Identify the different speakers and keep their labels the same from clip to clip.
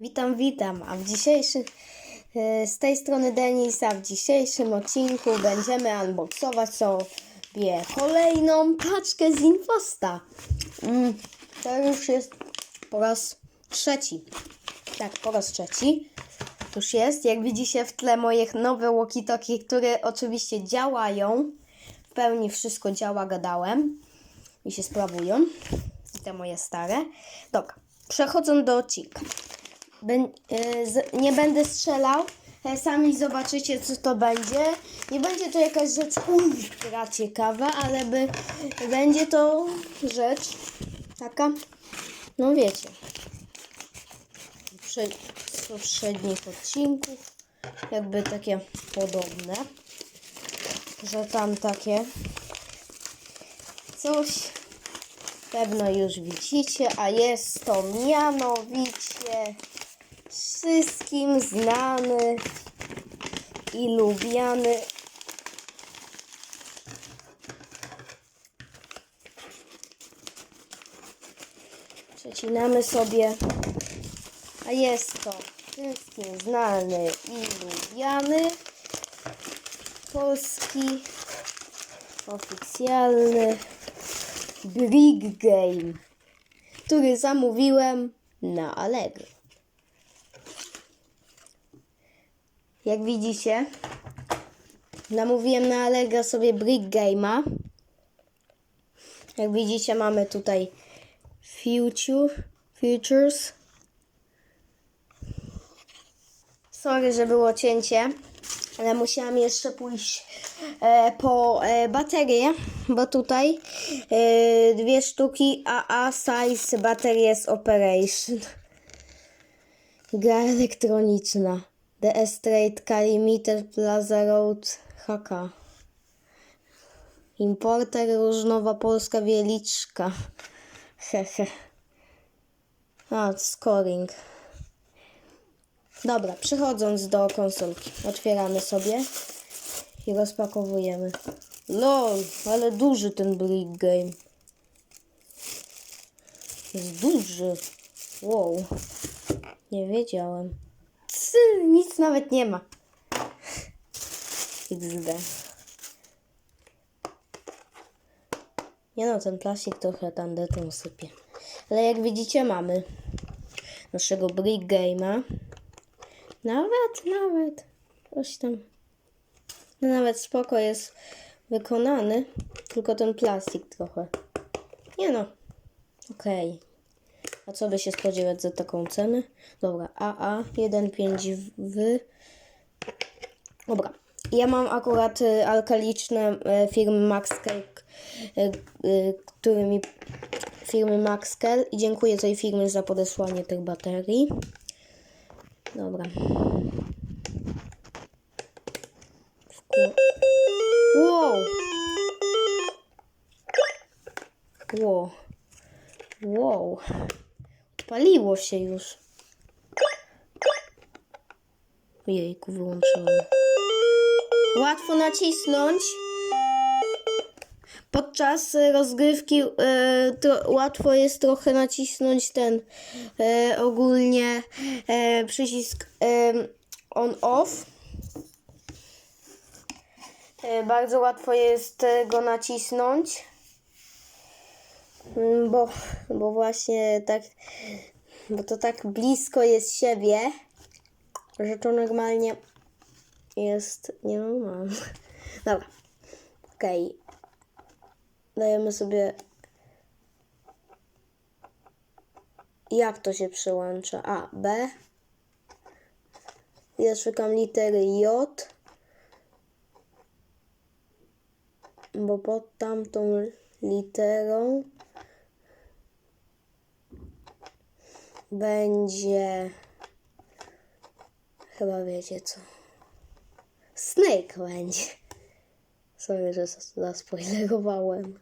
Speaker 1: Witam, witam. A w dzisiejszym, e, z tej strony Denisa, w dzisiejszym odcinku będziemy unboxować sobie kolejną paczkę z Infosta. Mm, to już jest po raz trzeci. Tak, po raz trzeci. Już jest. Jak widzicie w tle moje nowe walkie-talkie, które oczywiście działają. W pełni wszystko działa, gadałem. I się sprawują. I te moje stare. Dobra, przechodząc do odcinka. Z- nie będę strzelał. e, Sami zobaczycie, co to będzie. Nie będzie to jakaś rzecz ultra ciekawa, ale by, będzie to rzecz taka, no wiecie, z poprzednich odcinków, jakby takie podobne, że tam takie coś pewno już widzicie, a jest to mianowicie wszystkim znany i lubiany przecinamy sobie a jest to wszystkim znany i lubiany polski oficjalny Brick Game, który zamówiłem na Allegro. Jak widzicie, zamówiłem na Allegro sobie Brick Game'a. Jak widzicie, mamy tutaj Future, Futures. Sorry, że było cięcie, ale musiałam jeszcze pójść e, po e, baterię, bo tutaj e, dwie sztuki AA Size Batteries Operation. Gra elektroniczna. The Straight Carry Meter Plaza Road HK. Importer Różnowa Polska Wieliczka. Hehe. A, scoring. Dobra, przechodząc do konsolki. Otwieramy sobie i rozpakowujemy. Lol, ale duży ten Brick Game. Jest duży. Wow. Nie wiedziałem. Cy, nic nawet nie ma. XD. Nie no, ten plastik trochę tandetą sypie. Ale jak widzicie mamy naszego Brick Game'a. Nawet, nawet. Coś tam. No nawet spoko jest wykonany. Tylko ten plastik trochę. Nie no. Okej. A co by się spodziewać za taką cenę? Dobra, AA 1.5 w. Dobra. Ja mam akurat y, alkaliczne y, firmy Maxkel, y, którymi firmy Maxkel i dziękuję tej firmy za podesłanie tych baterii. Dobra. Wow. Wow. Wow. Paliło się już. Jejku, wyłączyłem. Łatwo nacisnąć. Podczas rozgrywki e, łatwo jest trochę nacisnąć ten e, ogólnie e, przycisk on-off. Bardzo łatwo jest go nacisnąć. Mm, Bo, bo właśnie tak, bo to tak blisko jest siebie, że to normalnie jest nienormalne. Dobra. Okej. Dajemy sobie. Jak to się przyłącza? A, B. Ja szukam litery J. Bo pod tamtą literą będzie. Chyba wiecie co. Snake będzie. Sorry, że zas- zaspoilerowałem.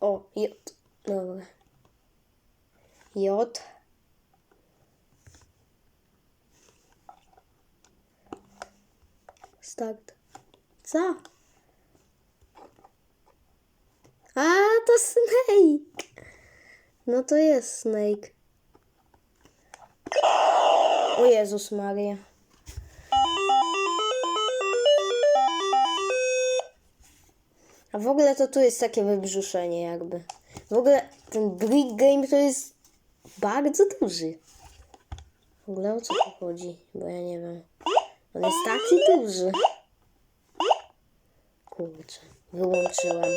Speaker 1: O, J. Dobra. J. Start. Co? A, to Snake! No to jest Snake. O Jezus Maria. A w ogóle to tu jest takie wybrzuszenie jakby. W ogóle ten Brick Game to jest bardzo duży. W ogóle o co tu chodzi? Bo ja nie wiem. On jest taki duży. Kurczę, wyłączyłem.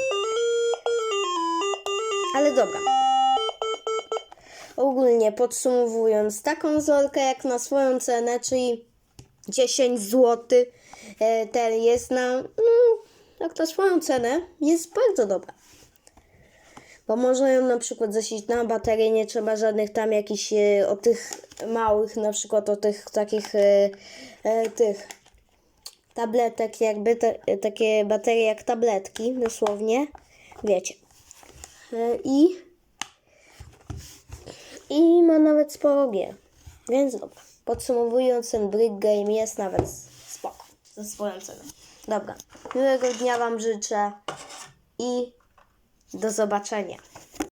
Speaker 1: Ale dobra. Ogólnie podsumowując, ta konsolka jak na swoją cenę, czyli 10 zł, ten jest na, no, jak na swoją cenę, jest bardzo dobra. Bo można ją na przykład zasilić na baterię, nie trzeba żadnych tam jakichś e, o tych małych, na przykład o tych takich e, e, tych tabletek, jakby te, takie baterie jak tabletki, dosłownie, wiecie. E, I i ma nawet sporo gier. Więc dobra. Podsumowując, ten Brick Game jest nawet spoko. Ze swoją ceną. Dobra. Miłego dnia Wam życzę i do zobaczenia.